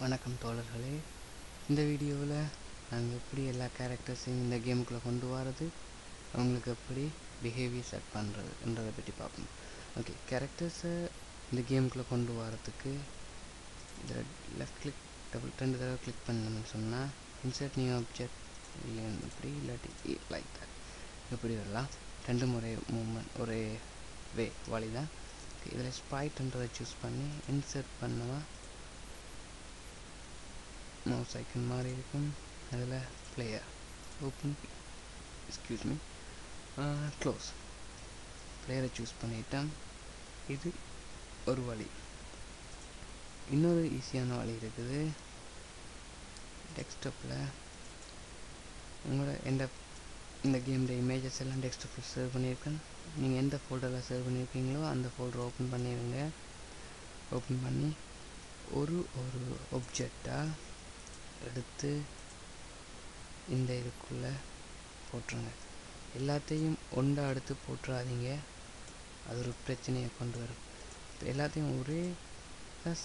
வணக்கம் தோழர்களே. இந்த வீடியோவில் நாங்கள் எப்படி எல்லா கேரக்டர்ஸையும் இந்த கேமுக்குள்ளே கொண்டு வரது அவங்களுக்கு எப்படி பிஹேவியர் செட் பண்ணுறதுன்றதை பற்றி பார்ப்போம். ஓகே கேரக்டர்ஸை இந்த கேமுக்குள்ளே கொண்டு வரதுக்கு இதில் லெஃப்ட் கிளிக் டபுள் ரெண்டு தடவை கிளிக் பண்ணணும்னு சொன்னால் இன்சர்ட் நியூ ஆப்ஜெக்ட் இல்லை இப்படி இல்லாட்டி லைக் தட் இப்படி வரலாம். ரெண்டு முறை மூமெண்ட் ஒரே வே வழி தான் இதில் ஸ்ப்ரைட்ன்றதை சூஸ் பண்ணி இன்சர்ட் பண்ணவா மவுஸ் ஐக்கன் மாதிரி இருக்கும். அதில் player open excuse me close பிளேயரை சூஸ் பண்ணிட்டேன். இது ஒரு வழி. இன்னொரு ஈஸியான வழி இருக்குது. டெஸ்க்டாப்பில் உங்களோட எந்த இந்த கேமோட இமேஜஸ் எல்லாம் டெஸ்க்டாப்பில் சேவ் பண்ணியிருக்கேன். நீங்கள் எந்த ஃபோல்டரில் சேவ் பண்ணியிருக்கீங்களோ அந்த ஃபோல்டரை ஓப்பன் பண்ணிடுங்க ஓப்பன் பண்ணி ஒரு ஒரு ஒப்ஜெக்டாக எடுத்து இந்த இதுக்குள்ளே போட்டுருங்க. எல்லாத்தையும் ஒன்றா எடுத்து போட்டுறாதீங்க. அது ஒரு பிரச்சனையை கொண்டு வரும். இப்போ எல்லாத்தையும் ஒரே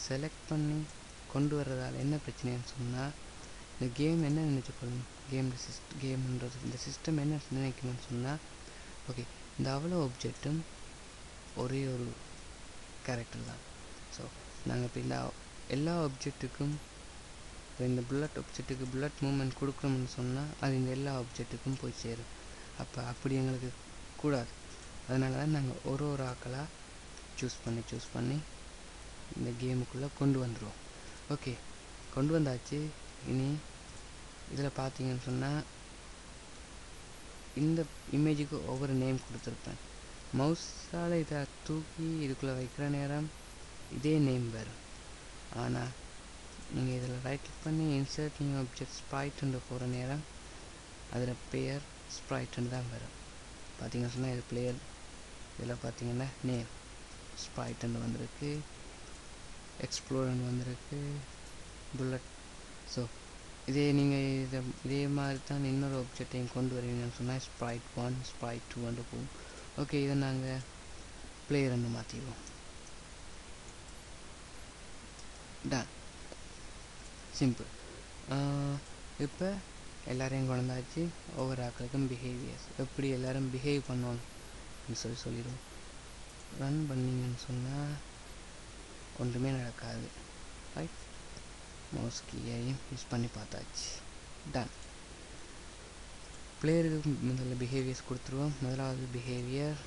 செலக்ட் பண்ணி கொண்டு வர்றதால என்ன பிரச்சனைன்னு சொன்னால் இந்த கேம் என்ன நினச்சிக்கொள்ளணும் கேம் சிஸ்ட் கேம்ன்றது இந்த சிஸ்டம் என்ன நினைக்கணும்னு சொன்னால் ஓகே இந்த அவ்வளோ ஒப்ஜெக்டும் ஒரே ஒரு கேரக்டர் தான். ஸோ நாங்கள் இப்போ எல்லா எல்லா ஒப்ஜெக்ட்டுக்கும் இப்போ இந்த புல்லட் ஆப்ஜெக்ட்டுக்கு புல்லட் மூமெண்ட் கொடுக்கணும்னு சொன்னால் அது இந்த எல்லா ஆப்ஜெக்ட்டுக்கும் போய் சேரும். அப்போ அப்படி எங்களுக்கு கூடாது. அதனால தான் நாங்கள் ஒரு ஒரு ஆக்களாக சூஸ் பண்ணி சூஸ் பண்ணி இந்த கேமுக்குள்ளே கொண்டு வந்துடுவோம் ஓகே கொண்டு வந்தாச்சு. இனி இதில் பார்த்தீங்கன்னு சொன்னால் இந்த இமேஜுக்கு ஒவ்வொரு நேம் கொடுத்துருப்பேன். மவுஸால் இதை தூக்கி இதுக்குள்ளே வைக்கிற நேரம் இதே நேம் வரும் ஆனால் நீங்கள் இதில் ரைட் கிளிக் பண்ணி இன்சர்ட் நியூ ஆப்ஜெக்ட் ஸ்ப்ரைட்டுன்னு போகிற நேரம் அதில் பெயர் ஸ்ப்ரைட்டுன்னு தான் வரும். பார்த்தீங்கன்னு சொன்னால் இது பிளேயர் இதில் பார்த்தீங்கன்னா நேம் ஸ்ப்ரைட்டுன்னு வந்திருக்கு. எக்ஸ்ப்ளோரன் வந்திருக்கு. புல்லட் ஸோ இதே நீங்கள் இதை இதே மாதிரி தான் இன்னொரு ஆப்ஜெக்டையும் கொண்டு வருவீங்கன்னு சொன்னால் ஸ்ப்ரைட் ஒன் ஸ்ப்ரைட் டூ போகும். ஓகே இதை நாங்கள் பிளேயர்னு மாற்றிடுவோம் டன் சிம்பிள் uh, இப்போ எல்லாரையும் கொண்டாச்சு ஒவ்வொரு ஆக்களுக்கும் பிஹேவியர்ஸ் எப்படி எல்லோரும் பிஹேவ் பண்ணணும் சொல்லி சொல்லிடுவோம். ரன் பண்ணிங்கன்னு சொன்னால் ஒன்றுமே நடக்காது. ரைட் மவுஸ் கீயையும் யூஸ் பண்ணி பார்த்தாச்சு. டன் பிளேயருக்கு முதல்ல பிஹேவியர்ஸ் கொடுத்துருவோம். முதலாவது பிஹேவியர்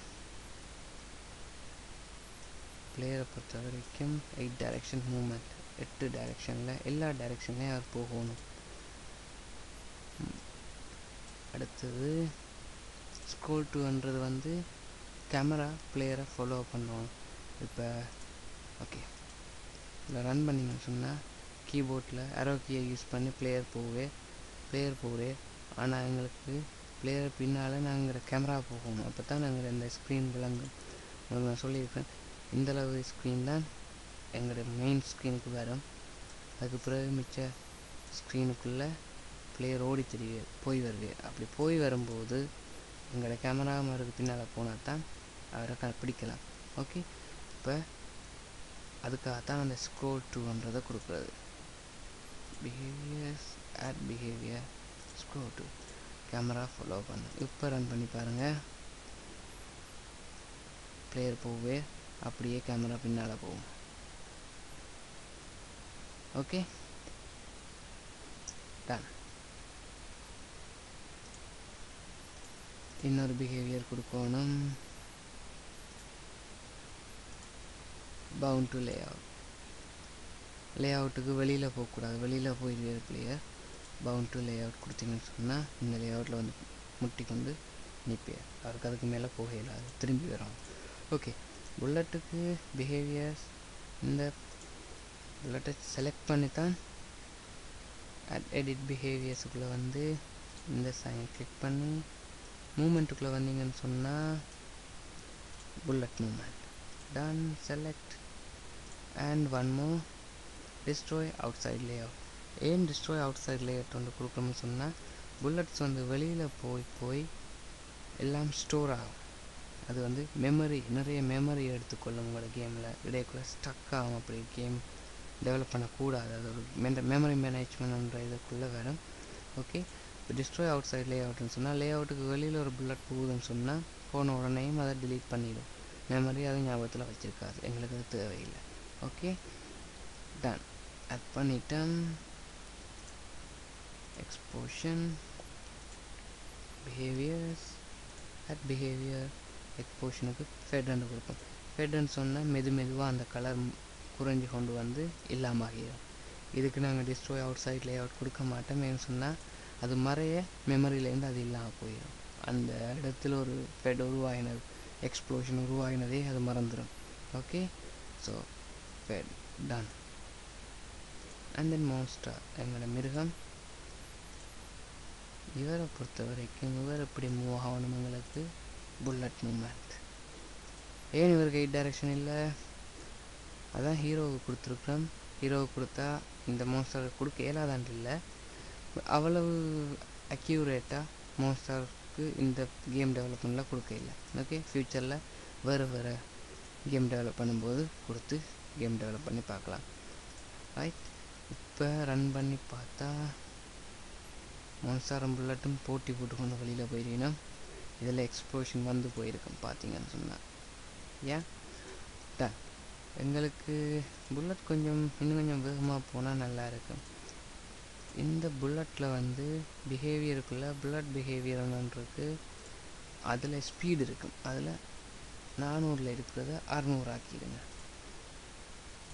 பிளேயரை பொறுத்த வரைக்கும் எயிட் டைரக்ஷன் மூமெண்ட் எட்டு டைரக்ஷனில் எல்லா டைரெக்ஷன்லேயும் அவர் போகணும். அடுத்தது ஸ்கோல் டூன்றது வந்து கேமரா பிளேயரை ஃபாலோ பண்ணுவோம். இப்போ ஓகே இதில் ரன் பண்ணிங்கன்னு சொன்னால் கீபோர்டில் அரோ கீயை யூஸ் பண்ணி பிளேயர் போவே பிளேயர் போவே ஆனால் எங்களுக்கு பிளேயர் பின்னால் நாங்கள் கேமரா போகணும். அப்போ தான் நாங்கள் இந்த ஸ்க்ரீன் விளங்கும். உங்களுக்கு நான் சொல்லியிருக்கேன். இந்தளவு ஸ்க்ரீன் தான் எங்களோட மெயின் ஸ்க்ரீனுக்கு வரும். அதுக்கு பிறகு மிச்ச ஸ்க்ரீனுக்குள்ளே பிளேயர் ஓடி தெரியுது போய் வருது அப்படி போய் வரும்போது எங்களோட கேமரா மருக்கு பின்னால் போனால் தான் அவரை க பிடிக்கலாம் ஓகே இப்போ அதுக்காக தான் அந்த ஸ்க்ரோல் டூன்றதை கொடுக்குறது. Behaviours add behaviour scroll to camera follow பண்ணு. இப்போ ரன் பண்ணி பாருங்கள் பிளேயர் போவே அப்படியே கேமரா பின்னால் போகும். ஓகே done இன்னொரு பிஹேவியர் கொடுக்கணும் பவுண்ட் டு லே அவுட் லே அவுட்டுக்கு வெளியில் போகக்கூடாது. வெளியில் போயிடுவே player bound to layout கொடுத்தீங்கன்னு சொன்னால் இந்த லே அவுட்டில் வந்து முட்டி கொண்டு நிற்பியார் அவருக்கு அதுக்கு மேலே போக இல்லாது திரும்பி வரும். ஓகே புல்லட்டுக்கு பிஹேவியர்ஸ் இந்த புல்லட்டை செலக்ட் பண்ணி தான் எடிட் பிஹேவியர்ஸுக்குள்ளே வந்து இந்த சைன் கிளிக் பண்ணி மூமெண்ட்டுக்குள்ளே வந்தீங்கன்னு சொன்னால் bullet movement done select and one more destroy outside layout ஏன் destroy outside layout வந்து கொடுக்குறோம்னு சொன்னால் புல்லட்ஸ் வந்து வெளியில் போய் போய் எல்லாம் ஸ்டோர் ஆகும். அது வந்து மெமரி நிறைய மெமரி எடுத்துக்கொள்ளும் உங்களோட கேமில் இடையக்குள்ள ஸ்டக் ஆகும் அப்படி கேம் டெவலப் பண்ணக்கூடாது. அது ஒரு மெமரி மேனேஜ்மெண்ட்ன்ற இதுக்குள்ளே வரும். ஓகே இப்போ டிஸ்ட்ராய் அவுட் சைட் லே அவுட்னு சொன்னால் லே அவுட்டுக்கு வெளியில் ஒரு புல்லட் போகுதுன்னு சொன்னால் போன உடனேயும் அதை டிலீட் பண்ணிடும். மெமரி அதை ஞாபகத்தில் வச்சுருக்காது. எங்களுக்கு அது தேவையில்லை. ஓகே டன் அட் பண்ணிட்டேன் எக்ஸ்போஷன் பிஹேவியர்ஸ் அட் பிஹேவியர் எக்ஸ்போஷனுக்கு ஃபெட்ன்னு கொடுப்போம். ஃபெட்ன்னு சொன்னால் மெது மெதுவாக அந்த கலர் குறைஞ்சி கொண்டு வந்து இல்லாமல் ஆகிடும் இதுக்கு நாங்கள் destroy outside layout கொடுக்க மாட்டோம் ஏன்னு சொன்னால் அது மறைய மெமரியிலேருந்து அது இல்லாமல் போயிடும். அந்த இடத்துல ஒரு ஃபெட் உருவாகினது எக்ஸ்ப்ளோஷன் உருவாகினதே அது மறந்துடும். Okay so fade done and then monster எங்களோட மிருகம். இவரை பொறுத்த வரைக்கும் இவர் எப்படி மூவ் ஆகணும் எங்களுக்கு புல்லட் மூமெண்ட் ஏன் இவருக்கு எயிட் டைரக்ஷன் இல்லை? அதான் ஹீரோவுக்கு கொடுத்துருக்குறோம் ஹீரோவுக்கு கொடுத்தா இந்த மான்ஸ்டர் கொடுக்க இயலாதாண்டு இல்லை. அவ்வளவு அக்யூரேட்டாக மான்ஸ்டருக்கு இந்த கேம் டெவலப்மெண்ட்டில் கொடுக்க இல்லை. ஓகே ஃப்யூச்சரில் வேறு வேறு கேம் டெவலப் பண்ணும்போது கொடுத்து கேம் டெவலப் பண்ணி பார்க்கலாம். ரைட் இப்போ ரன் பண்ணி பார்த்தா மான்ஸ்டாரும் புல்லட்டும் போட்டி போட்டு கொண்டு வெளியில் போயிருக்கீங்கன்னா இதில் எக்ஸ்ப்ளோஷன் வந்து போயிருக்கேன் பார்த்தீங்கன்னு சொன்னால் ஏன்? எங்களுக்கு புல்லட் கொஞ்சம் இன்னும் கொஞ்சம் வேகமாக போனால் நல்லா இருக்கும். இந்த புல்லட்டில் வந்து பிஹேவியருக்குள்ளே புல்லட் பிஹேவியர்ன்றிருக்கு அதில் ஸ்பீடு இருக்கும். அதில் நானூறில் இருக்கிறத அறநூறு ஆக்கிடுங்க.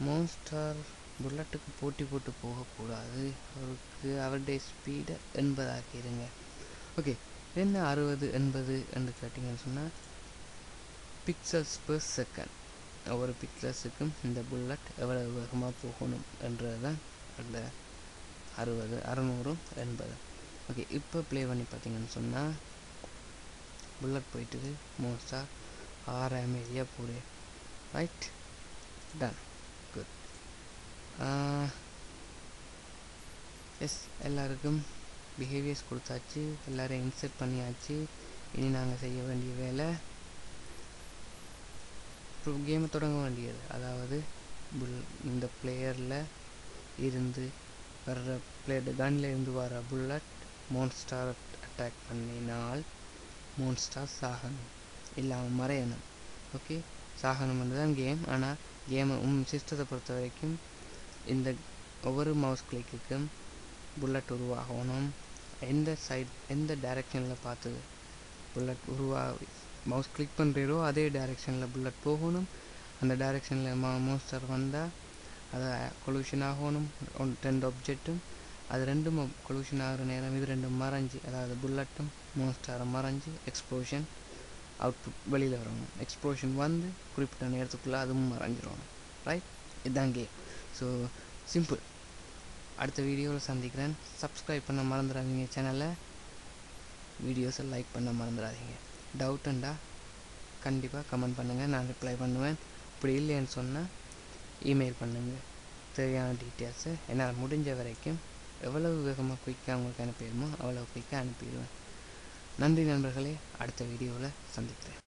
மோன்ஸ்டார் புல்லட்டுக்கு போட்டி போட்டு போகக்கூடாது. அவருக்கு அவருடைய ஸ்பீடை எண்பதாக்கிடுங்க ஓகே என்ன அறுபது எண்பது என்று கேட்டிங்கன்னு சொன்னால் பிக்சல்ஸ் பெர் செகண்ட் ஒவ்வொரு பிக்சர்ஸுக்கும் இந்த புல்லட் எவ்வளவு வேகமாக போகணும் என்றது தான் அந்த அறுபது அறநூறு எண்பது ஓகே இப்போ ப்ளே பண்ணி பார்த்தீங்கன்னு சொன்னால் புல்லட் போயிட்டுது மோஸ்டாக ஆறு அமைதியாக போடு. ரைட் டன் குட் எஸ் எல்லாருக்கும் பிஹேவியர்ஸ் கொடுத்தாச்சு எல்லோரும் இன்செர்ட் பண்ணியாச்சு. இனி நாங்கள் செய்ய வேண்டிய வேலை அப்புறம் கேமை தொடங்க வேண்டியது. அதாவது புல் இந்த பிளேயரில் இருந்து வர்ற பிளேயர் கன்ல இருந்து வர புல்லட் மோன்ஸ்டார் அட்டாக் பண்ணினால் மோன்ஸ்டார் சாகணும். இல்லாமல் மறையணும். ஓகே சாகணும்னு தான் கேம் ஆனால் கேமை உம் சிஸ்டத்தை பொறுத்த வரைக்கும் இந்த ஒவ்வொரு மவுஸ் கிளிக்குக்கும் புல்லட் உருவாகணும். எந்த சைட் எந்த டைரக்ஷனில் பார்த்து புல்லட் உருவா மவுஸ் கிளிக் பண்ணுறீரோ அதே டைரெக்ஷனில் புல்லட் போகணும். அந்த டைரெக்ஷனில் மா மோஸ்டர் வந்தால் அது கொலூஷன் ஆகணும். ஒன் ரெண்டு ஆப்ஜெக்ட்டும் அது ரெண்டும் கொலூஷன் ஆகிற நேரம் இது ரெண்டும் மறைஞ்சு அதாவது புல்லட்டும் மோஸ்டாரும் மறைஞ்சு எக்ஸ்ப்ளோஷன் அவுட்புட் வெளியில் வரணும் எக்ஸ்ப்ளோஷன் வந்து குறிப்பிட்ட நேரத்துக்குள்ளே அதுவும் மறைஞ்சிடணும் ரைட் இதுதான் கேம் ஸோ சிம்பிள் அடுத்த வீடியோவில் சந்திக்கிறேன். சப்ஸ்கிரைப் பண்ண மறந்துடாதீங்க சேனலை வீடியோஸை லைக் பண்ண மறந்துடாதீங்க. டவுட் இருந்தால் கண்டிப்பாக கமெண்ட் பண்ணுங்கள் நான் ரிப்ளை பண்ணுவேன். இப்படி இல்லைன்னு சொன்னால் இமெயில் பண்ணுங்கள் தேவையான டீட்டெயில்ஸு என்னால் முடிஞ்ச வரைக்கும் எவ்வளவு வேகமாக குயிக்காக உங்களுக்கு அனுப்பிடுமோ அவ்வளோ குயிக்காக அனுப்பிடுவேன். நன்றி நண்பர்களே. அடுத்த வீடியோவில் சந்திக்கிறேன்.